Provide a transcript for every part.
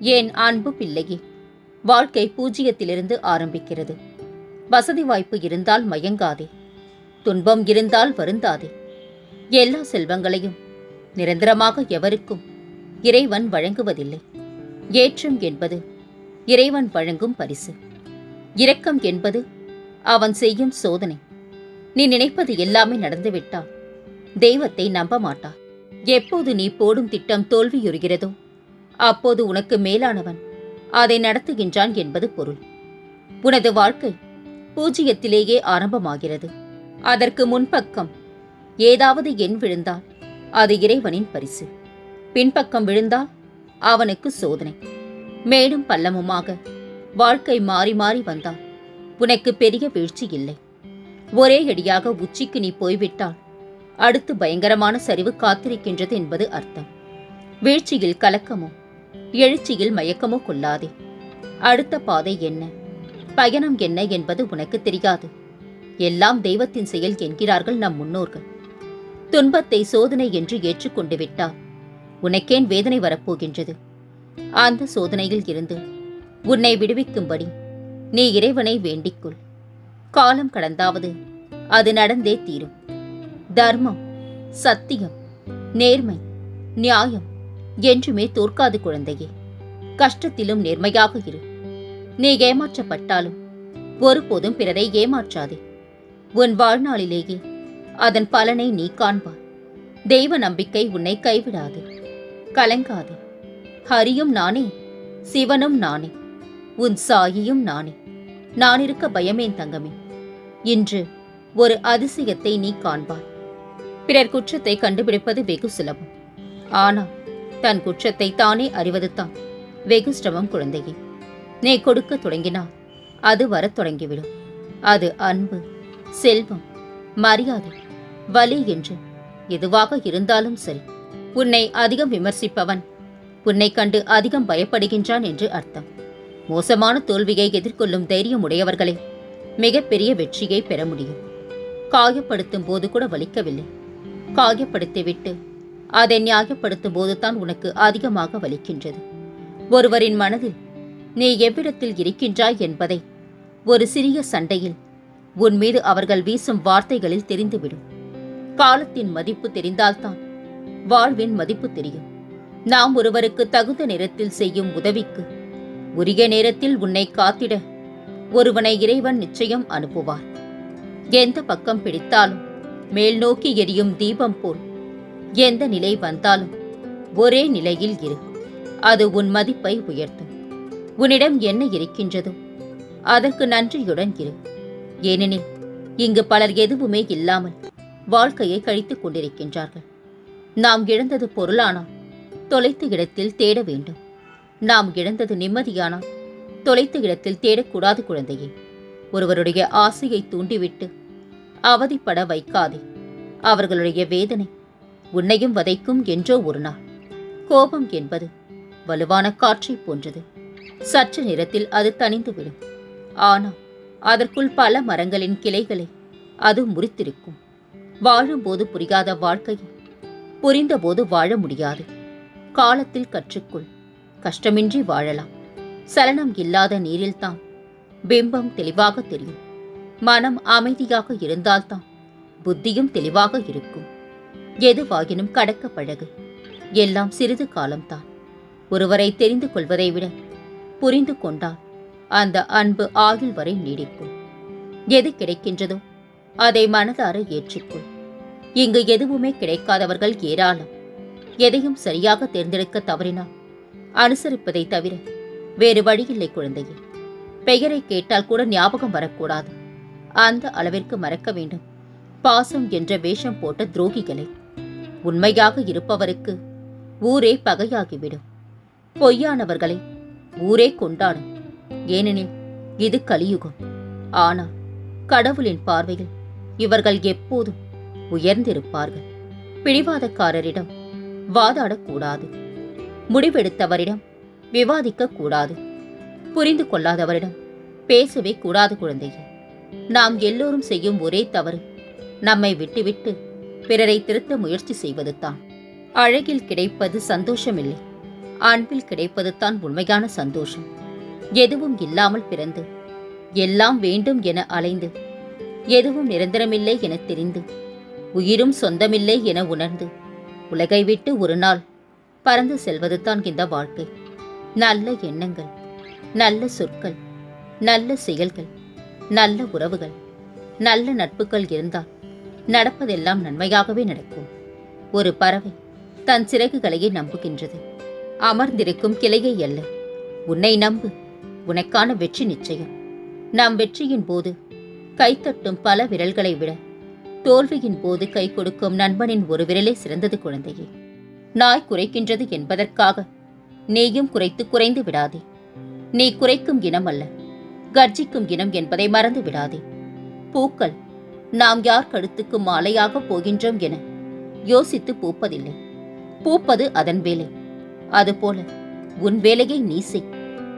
ஏன் அன்பு பிள்ளையே? வாழ்க்கை பூஜ்ஜியத்திலிருந்து ஆரம்பிக்கிறது. வசதி வாய்ப்பு இருந்தால் மயங்காதே. துன்பம் இருந்தால் வருந்தாதே. எல்லா செல்வங்களையும் நிரந்தரமாக எவருக்கும் இறைவன் வழங்குவதில்லை. ஏற்றம் என்பது இறைவன் வழங்கும் பரிசு. இரக்கம் என்பது அவன் செய்யும் சோதனை. நீ நினைப்பது எல்லாமே நடந்துவிட்டால் தெய்வத்தை நம்ப மாட்டார் எப்போது நீ போடும் திட்டம் தோல்வியுறுகிறதோ அப்போது உனக்கு மேலானவன். அதை நடத்துகின்றான் என்பது பொருள். உனது வாழ்க்கை பூஜ்ஜியத்திலேயே ஆரம்பமாகிறது. அதற்கு முன்பக்கம் ஏதாவது எண் விழுந்தால் அது இறைவனின் பரிசு. பின்பக்கம் விழுந்தால் அவனுக்கு சோதனை. மேலும் பள்ளமுமாக வாழ்க்கை மாறி மாறி வந்தால் உனக்கு பெரிய வீழ்ச்சி இல்லை. ஒரே அடியாக உச்சிக்கு நீ போய்விட்டால் அடுத்து பயங்கரமான சரிவு காத்திருக்கின்றது என்பது அர்த்தம். வீழ்ச்சியில் கலக்கமும் எழுச்சியில் மயக்கமோ கொள்ளாதே. அடுத்த பாதை என்ன? பயணம் என்ன என்பது உனக்கு தெரியாது. எல்லாம் தெய்வத்தின் செயல் என்கிறார்கள் நம் முன்னோர்கள். துன்பத்தை சோதனை என்று ஏற்றுக்கொண்டு விட்டால் உனக்கேன் வேதனை வரப்போகின்றது? அந்த சோதனையில் இருந்து உன்னை விடுவிக்கும்படி நீ இறைவனை வேண்டிக்கொள். காலம் கடந்தாவது அது நடந்தே தீரும். தர்மம் சத்தியம் நேர்மை நியாயம் என்றுமே தோற்காது குழந்தையே. கஷ்டத்திலும் நேர்மையாக இரு. நீ ஏமாற்றப்பட்டாலும் ஒருபோதும் பிறரை ஏமாற்றாதே. உன் வாழ்நாளிலேயே அதன் பலனை நீ காண்பாய் தெய்வ நம்பிக்கை உன்னை கைவிடாது. கலங்காது. ஹரியும் நானே. சிவனும் நானே. உன் சாயியும் நானே. நான் இருக்க பயமேன் தங்கமே. இன்று ஒரு அதிசயத்தை நீ காண்பாய். பிறர் குற்றத்தை கண்டுபிடிப்பது வெகு சுலபம். ஆனால் தன் குற்றத்தை தானே அறிவதுதான். வெகு சிரமம் குழந்தையே நீ கொடுக்க தொடங்கினால் அது வரத் தொடங்கிவிடும். அது அன்பு செல்வம் மரியாதை வலி என்று எதுவாக இருந்தாலும் சரி. உன்னை அதிகம் விமர்சிப்பவன் உன்னை கண்டு அதிகம் பயப்படுகின்றான் என்று அர்த்தம். மோசமான தோல்வியை எதிர்கொள்ளும் தைரியம் உடையவர்களே மிகப்பெரிய வெற்றியை பெற முடியும். காயப்படுத்தும் போது கூட வலிக்கவில்லை. காயப்படுத்திவிட்டு அதை நியாயப்படுத்தும் போதுதான் உனக்கு அதிகமாக வலிக்கின்றது. ஒருவரின் மனதில் நீ எவ்விடத்தில் இருக்கின்றாய் என்பதை ஒரு சிறிய சண்டையில் உன் மீது அவர்கள் வீசும் வார்த்தைகளில் தெரிந்துவிடும். காலத்தின் மதிப்பு தெரிந்தால்தான் வாழ்வின் மதிப்பு தெரியும். நாம் ஒருவருக்கு தகுந்த நேரத்தில் செய்யும் உதவிக்கு உரிய நேரத்தில் உன்னை காத்திட ஒருவனை இறைவன் நிச்சயம் அனுப்புவார். எந்த பக்கம் பிடித்தாலும் மேல் நோக்கி எரியும் தீபம் போல் எந்த நிலை வந்தாலும் ஒரே நிலையில் இரு. அது உன் மதிப்பை உயர்த்தும். உன்னிடம் என்ன இருக்கின்றதோ அதற்கு நன்றியுடன் இரு. ஏனெனில் இங்கு பலர் எதுவுமே இல்லாமல் வாழ்க்கையை கழித்துக் கொண்டிருக்கின்றார்கள். நாம் இழந்தது பொருளானால் தொலைத்த இடத்தில் தேட வேண்டும். நாம் இழந்தது நிம்மதியானால் தொலைத்த இடத்தில் தேடக்கூடாது குழந்தையே. ஒருவருடைய ஆசையை தூண்டிவிட்டு அவதிப்பட வைக்காதே. அவர்களுடைய வேதனை உன்னையும் வதைக்கும் என்றோ ஒரு நாள். கோபம் என்பது வலுவான காற்றைப் போன்றது. சற்று நேரத்தில் அது தணிந்துவிடும். ஆனால் அதற்குள் பல மரங்களின் கிளைகளை அது முறித்திருக்கும். வாழும்போது புரியாத வாழ்க்கையை புரிந்தபோது வாழ முடியாது. காலத்தில் கற்றுக்கொள். கஷ்டமின்றி வாழலாம். சலனம் இல்லாத நீரில்தான் பிம்பம் தெளிவாக தெரியும். மனம் அமைதியாக இருந்தால்தான் புத்தியும் தெளிவாக இருக்கும். எதுவாகினும் கடக்க பழகு. எல்லாம் சிறிது காலம்தான். ஒருவரை தெரிந்து கொள்வதை விட புரிந்து கொண்டால் அந்த அன்பு ஆயுள் வரை நீடிக்கும். எது கிடைக்கின்றதோ அதை மனதார ஏற்றுக்கொள். இங்கு எதுவுமே கிடைக்காதவர்கள் ஏராளம். எதையும் சரியாக தேர்ந்தெடுக்க தவறினால் அனுசரிப்பதை தவிர வேறு வழியில்லை குழந்தையே. பெயரை கேட்டால் கூட ஞாபகம் வரக்கூடாது. அந்த அளவிற்கு மறக்க வேண்டும். பாசம் என்ற வேஷம் போட்ட துரோகிகளை உண்மையாக இருப்பவருக்கு ஊரே பகையாகிவிடும். பொய்யானவர்களை ஊரே கொண்டாடும். ஏனெனில் இது கலியுகம். ஆனால் கடவுளின் பார்வையில் இவர்கள் எப்போதும் உயர்ந்திருப்பார்கள். பிடிவாதக்காரரிடம் வாதாடக்கூடாது. முடிவெடுத்தவரிடம் விவாதிக்க கூடாது புரிந்து கொள்ளாதவரிடம் பேசவே கூடாது குழந்தையே. நாம் எல்லோரும் செய்யும் ஒரே தவறு நம்மை விட்டுவிட்டு பிறரை திருத்த முயற்சி செய்வதுதான் அழகில் கிடைப்பது சந்தோஷமில்லை. அன்பில் கிடைப்பது தான் உண்மையான சந்தோஷம். எதுவும் இல்லாமல் பிறந்து எல்லாம் வேண்டும் என அலைந்து எதுவும் நிரந்தரமில்லை என தெரிந்து உயிரும் சொந்தமில்லை என உணர்ந்து உலகை விட்டு ஒரு நாள் பறந்து செல்வது தான் இந்த வாழ்க்கை. நல்ல எண்ணங்கள் நல்ல சொற்கள் நல்ல செயல்கள் நல்ல உறவுகள் நல்ல நட்புகள் இருந்தால் நடப்பதெல்லாம் நன்மையாகவே நடக்கும். ஒரு பறவை தன் சிறகுகளையே நம்புகின்றது. அமர்ந்திருக்கும் கிளையை அல்ல. உன்னை நம்பு. உனக்கான வெற்றி நிச்சயம். நாம் வெற்றியின் போது கைத்தட்டும் பல விரல்களை விட தோல்வியின் போது கை கொடுக்கும் நண்பனின் ஒரு விரலே சிறந்தது குழந்தையே. நாய் குறைக்கின்றது என்பதற்காக நீயும் குறைத்து குறைந்து விடாதே. நீ குறைக்கும் இனம் அல்ல. கர்ஜிக்கும் இனம் என்பதை மறந்து விடாதே. பூக்கள் நாம் யார் கழுத்துக்கு மாலையாக போகின்றோம் என யோசித்து பூப்பதில்லை. பூப்பது அதன் வேலை. அதுபோல உன் வேலையை நீ செய்.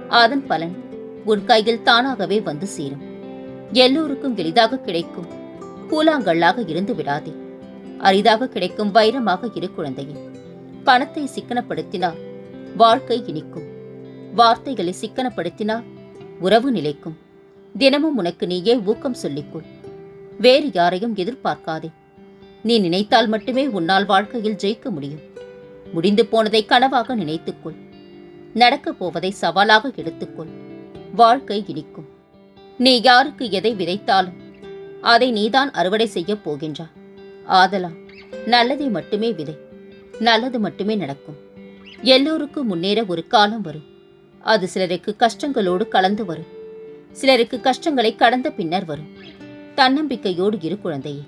அதன் பலன் உன் கையில் தானாகவே வந்து சேரும். எல்லோருக்கும் எளிதாக கிடைக்கும். கூலாங்கல்லாக இருந்து விடாதே. அரிதாக கிடைக்கும் வைரமாக இரு குழந்தையே. பணத்தை சிக்கனப்படுத்தினால் வாழ்க்கை இனிக்கும். வார்த்தைகளை சிக்கனப்படுத்தினால் உறவு நிலைக்கும். தினமும் உனக்கு நீயே ஊக்கம் சொல்லிக்கொள். வேறு யாரையும் எதிர்பார்க்காதே. நீ நினைத்தால் மட்டுமே உன்னால் வாழ்க்கையில் ஜெயிக்க முடியும். முடிந்து போனதை கனவாக நினைத்துக்கொள். நடக்கப் போவதை சவாலாக எடுத்துக்கொள். வாழ்க்கை இனிக்கும். நீ யாருக்கு எதை விதைத்தாலும் அதை நீதான் அறுவடை செய்யப் போகின்றாய் ஆதலால் நல்லதை மட்டுமே விதை. நல்லது மட்டுமே நடக்கும். எல்லோருக்கும் முன்னேற ஒரு காலம் வரும். அது சிலருக்கு கஷ்டங்களோடு கலந்து வரும். சிலருக்கு கஷ்டங்களை கடந்த பின்னர் வரும். தன்னம்பிக்கையோடு இரு குழந்தையே.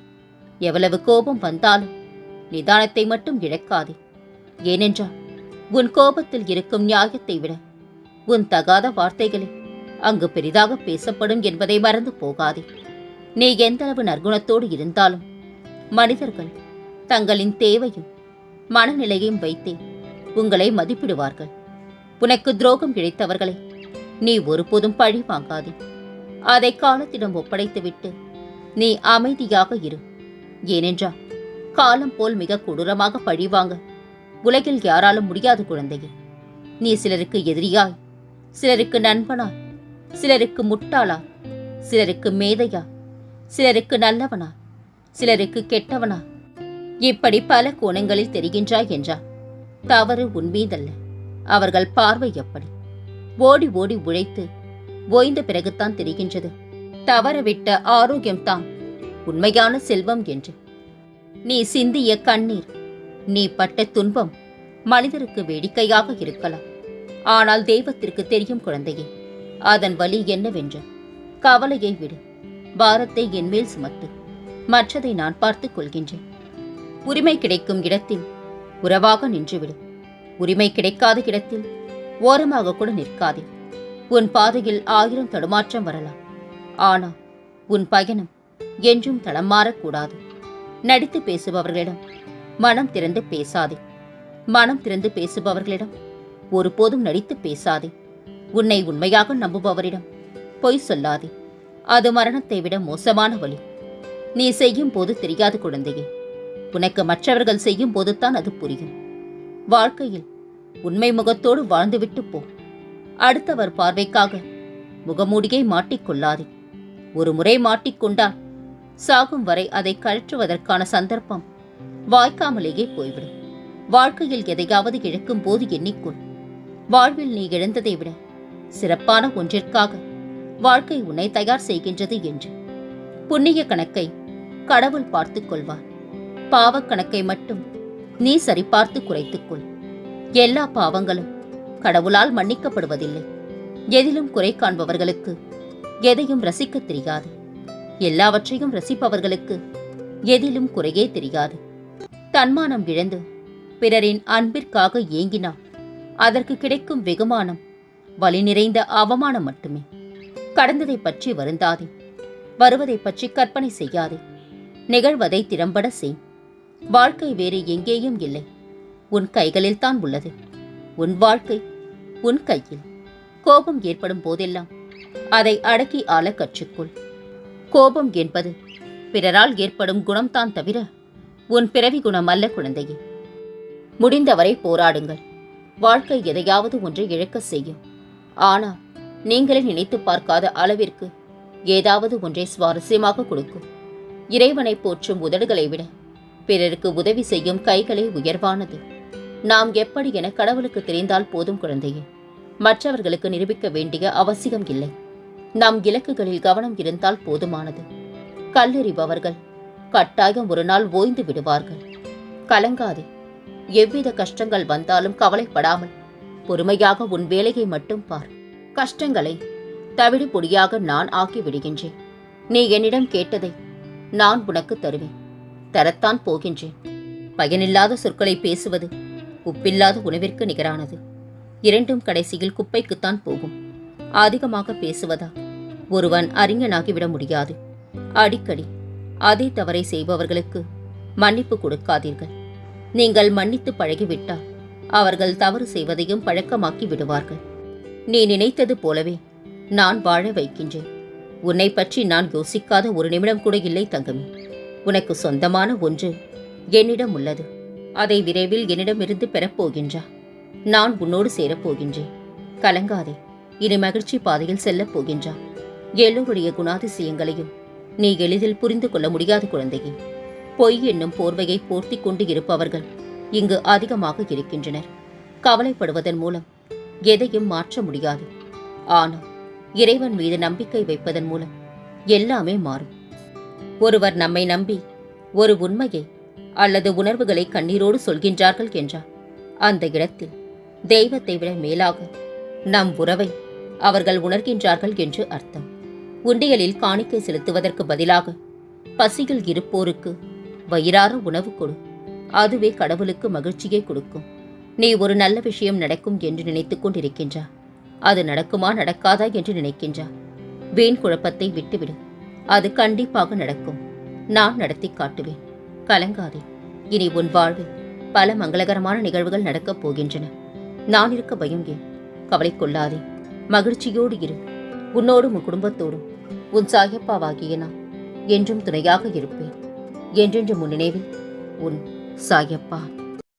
எவ்வளவு கோபம் வந்தாலும் நிதானத்தை மட்டும் இழக்காதே. ஏனென்றால் உன் கோபத்தில் இருக்கும் நியாயத்தை விட உன் தகாத வார்த்தைகளே அங்கு பெரிதாக பேசப்படும் என்பதை மறந்து போகாதே. நீ எந்தளவு நற்குணத்தோடு இருந்தாலும் மனிதர்கள் தங்களின் தேவையும் மனநிலையையும் வைத்தே உங்களை மதிப்பிடுவார்கள். உனக்கு துரோகம் இழைத்தவர்களை நீ ஒருபோதும் பழி வாங்காதே அதை காலத்திடம் ஒப்படைத்துவிட்டு நீ அமைதியாக இரு. ஏனென்றால் காலம் போல் மிக கொடூரமாக பழிவாங்க. உலகில் யாராலும் முடியாது குழந்தையே. நீ சிலருக்கு எதிரியாய் சிலருக்கு நண்பனாய் சிலருக்கு முட்டாளா சிலருக்கு மேதையா சிலருக்கு நல்லவனா சிலருக்கு கெட்டவனா இப்படி பல கோணங்களில் தெரிகின்றாய் என்றார் தவறு உன்மீதல்ல அவர்கள் பார்வை எப்படி? ஓடி ஓடி உழைத்து ஓய்ந்த பிறகுத்தான் தெரிகின்றது. தவறவிட்ட ஆரோக்கியம்தான். உண்மையான செல்வம் என்று. நீ சிந்திய கண்ணீர் நீ பட்ட துன்பம் மனிதருக்கு வேடிக்கையாக இருக்கலாம். ஆனால் தெய்வத்திற்கு தெரியும் குழந்தையே அதன் வலி என்னவென்று. கவலையை விடு பாரத்தை என்மேல் சுமத்து. மற்றதை நான் பார்த்துக் கொள்கின்றேன். உரிமை கிடைக்கும் இடத்தில் உறவாக நின்றுவிடு. உரிமை கிடைக்காத இடத்தில் ஓரமாக கூட நிற்காதே. உன் பாதையில் ஆயிரம் தடுமாற்றம் வரலாம். ஆனால் உன் பயணம் என்றும் தடம் மாறக்கூடாது நடித்து பேசுபவர்களிடம் மனம் திறந்து பேசாதே. மனம் திறந்து பேசுபவர்களிடம் ஒருபோதும் நடித்து பேசாதே. உன்னை உண்மையாக நம்புபவரிடம் பொய் சொல்லாதே. அது மரணத்தை விட மோசமான வழி. நீ செய்யும் போது தெரியாது குழந்தையே. உனக்கு மற்றவர்கள் செய்யும் போதுதான் அது புரியும். வாழ்க்கையில் உண்மை முகத்தோடு வாழ்ந்துவிட்டு போ. அடுத்தவர் பார்வைக்காக முகமூடியை மாட்டிக்கொள்ளாதே ஒரு முறை மாட்டிக்கொண்டால் சாகும் வரை அதை கழற்றுவதற்கான சந்தர்ப்பம். வாய்க்காமலேயே போய்விடும். வாழ்க்கையில் எதையாவது இழக்கும் போது எண்ணிக்கொள். வாழ்வில் நீ இழந்ததை விட சிறப்பான ஒன்றிற்காக வாழ்க்கை உன்னை தயார் செய்கின்றது என்று. புண்ணிய கணக்கை கடவுள் பார்த்துக் கொள்வார். பாவக் கணக்கை மட்டும் நீ சரிபார்த்து குறைத்துக்கொள். எல்லா பாவங்களும் கடவுளால் மன்னிக்கப்படுவதில்லை. எதிலும் குறை காண்பவர்களுக்கு எதையும் ரசிக்கத் தெரியாது. எல்லாவற்றையும் ரசிப்பவர்களுக்கு எதிலும் குறையே தெரியாது. தன்மானம் இழந்து பிறரின் அன்பிற்காக ஏங்கினால் அதற்கு கிடைக்கும் வெகுமானம் வலி நிறைந்த அவமானம் மட்டுமே. கடந்ததை பற்றி வருந்தாதே. வருவதை பற்றி கற்பனை செய்யாதே. நிகழ்வதை திறம்பட செய். வாழ்க்கை வேறு எங்கேயும் இல்லை. உன் கைகளில்தான் உள்ளது. உன் வாழ்க்கை உன் கையில். கோபம் ஏற்படும் போதெல்லாம் அதை அடக்கி ஆள கற்றுக்கொள். கோபம் என்பது பிறரால் ஏற்படும் குணம்தான் தவிர உன் பிறவி குணம் அல்ல குழந்தையே. முடிந்தவரை போராடுங்கள். வாழ்க்கை எதையாவது ஒன்றை இழக்க செய்யும். ஆனால் நீங்களே நினைத்து பார்க்காத அளவிற்கு ஏதாவது ஒன்றை சுவாரஸ்யமாக கொடுக்கும். இறைவனை போற்றும் உதடுகளை விட பிறருக்கு உதவி செய்யும் கைகளே உயர்வானது. நாம் எப்படி என கடவுளுக்கு தெரிந்தால் போதும் குழந்தையே. மற்றவர்களுக்கு நிரூபிக்க வேண்டிய அவசியம் இல்லை. நம் இலக்குகளில் கவனம் இருந்தால் போதுமானது. கல்லெறிபவர்கள் கட்டாயம் ஒரு நாள் ஓய்ந்து விடுவார்கள். கலங்காதே. எவ்வித கஷ்டங்கள் வந்தாலும் கவலைப்படாமல் பொறுமையாக உன் வேலையை மட்டும் பார். கஷ்டங்களை தவிடு பொடியாக நான் ஆக்கி விடுகின்றேன் நீ என்னிடம் கேட்டதை நான் உனக்கு தருவேன். தரத்தான் போகின்றேன். பயனில்லாத சொற்களை பேசுவது உப்பில்லாத உணவிற்கு நிகரானது. இரண்டும் கடைசியில் குப்பைக்குத்தான் போகும். அதிகமாக பேசுவதா? ஒருவன் அறிஞனாகிவிட முடியாது. அடிக்கடி அதே தவறை செய்பவர்களுக்கு மன்னிப்பு கொடுக்காதீர்கள். நீங்கள் மன்னித்து பழகிவிட்டால் அவர்கள் தவறு செய்வதையும் பழக்கமாக்கி விடுவார்கள். நீ நினைத்தது போலவே நான் வாழ வைக்கின்றேன். உன்னை பற்றி நான் யோசிக்காத ஒரு நிமிடம் கூட இல்லை தங்கமே. உனக்கு சொந்தமான ஒன்று என்னிடம் உள்ளது. அதை விரைவில் என்னிடமிருந்து பெறப்போகின்றா நான் உன்னோடு சேரப்போகின்றேன் கலங்காதே. இனி மகிழ்ச்சி பாதையில் செல்லப் போகின்றா. எல்லோருடைய குணாதிசயங்களையும் நீ எளிதில் புரிந்து கொள்ள முடியாத குழந்தையே. பொய் என்னும் போர்வையை போர்த்தி கொண்டு இருப்பவர்கள் இங்கு அதிகமாக இருக்கின்றனர். கவலைப்படுவதன் மூலம் எதையும் மாற்ற முடியாது. ஆனால் இறைவன் மீது நம்பிக்கை வைப்பதன் மூலம் எல்லாமே மாறும். ஒருவர் நம்மை நம்பி ஒரு உண்மையை அல்லது உணர்வுகளை கண்ணீரோடு சொல்கின்றார்கள் என்றார் அந்த இடத்தில் தெய்வத்தை விட மேலாக நம் உறவை அவர்கள் உணர்கின்றார்கள் என்று அர்த்தம். உண்டியலில் காணிக்கை செலுத்துவதற்கு பதிலாக பசியில் இருப்போருக்கு வயிறார உணவு கொடு. அதுவே கடவுளுக்கு மகிழ்ச்சியை கொடுக்கும். நீ ஒரு நல்ல விஷயம் நடக்கும் என்று நினைத்துக் கொண்டிருக்கின்றா அது நடக்குமா நடக்காதா என்று நினைக்கின்றா வீண் குழப்பத்தை விட்டுவிடு. அது கண்டிப்பாக நடக்கும். நான் நடத்தி காட்டுவேன். கலங்காதே. இனி உன் வாழ்வில் பல மங்களகரமான நிகழ்வுகள் நடக்கப் போகின்றன. நான் இருக்க பயம் ஏன்? கவலை கொள்ளாதே. மகிழ்ச்சியோடு இரு. உன்னோடும் உன் குடும்பத்தோடும். உன் சாயப்பாவாகிய நான் என்றும் துணையாக இருப்பேன். என்றென்று முன் நினைவில் உன் சாயப்பா.